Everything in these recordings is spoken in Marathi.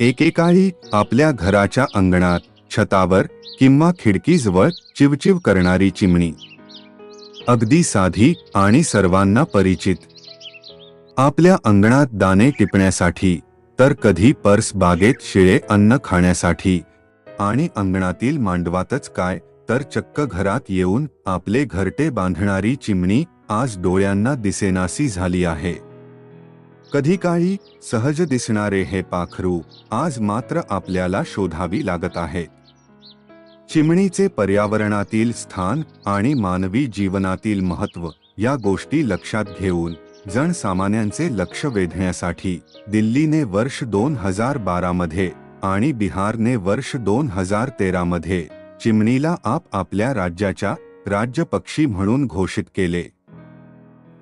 एकेकाळी आपल्या घराच्या अंगणात छतावर किंवा खिडकीजवळ चिवचिव करणारी चिमणी. अगदी साधी आणि सर्वांना परिचित. आपल्या अंगणात दाणे टिपण्यासाठी तर कधी पर्स बागेत शिळे अन्न खाण्यासाठी आणि अंगणातील मांडवातच काय तर चक्क घरात येऊन आपले घरटे बांधणारी चिमणी आज डोळ्यांना दिसेनासी झाली आहे. कधी काळी सहज दिसणारे हे पाखरू आज मात्र आपल्याला शोधावी लागत आहे चिमणीचे पर्यावरणातील स्थान आणि मानवी जीवनातील महत्त्व या गोष्टी लक्षात घेऊन जनसामान्यांचे लक्ष वेधण्यासाठी दिल्लीने वर्ष दोन हजार बारा मध्ये आणि बिहारने वर्ष दोन हजार तेरा मध्ये चिमणीला आप आपल्या राज्याच्या राज्य पक्षी म्हणून घोषित केले.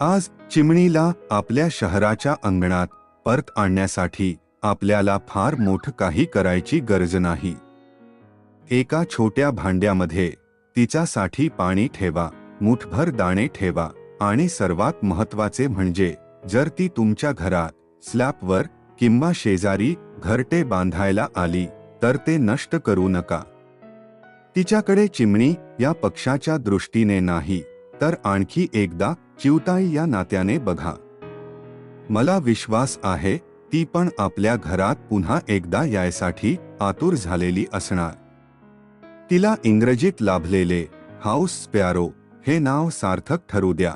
आज चिमणीला आपल्या शहराच्या अंगणात परत आणण्यासाठी आपल्याला फार मोठं काही करायची गरज नाही. एका छोट्या भांड्यामध्ये तिच्यासाठी पाणी ठेवा मुठभर दाणे ठेवा आणि सर्वात महत्त्वाचे म्हणजे जर ती तुमच्या घरात स्लॅपवर किंवा शेजारी घरटे बांधायला आली तर ते नष्ट करू नका. तिच्याकडे चिमणी या पक्षाच्या दृष्टीने नाही. तर आणखी एकदा चिवताई या नात्याने बघा. मला विश्वास आहे ती पण आपल्या घरात पुन्हा एकदा यायसाठी आतुर झालेली असणार. तिला इंग्रजीत लाभलेले हाऊस स्पॅरो हे नाव सार्थक ठरू द्या.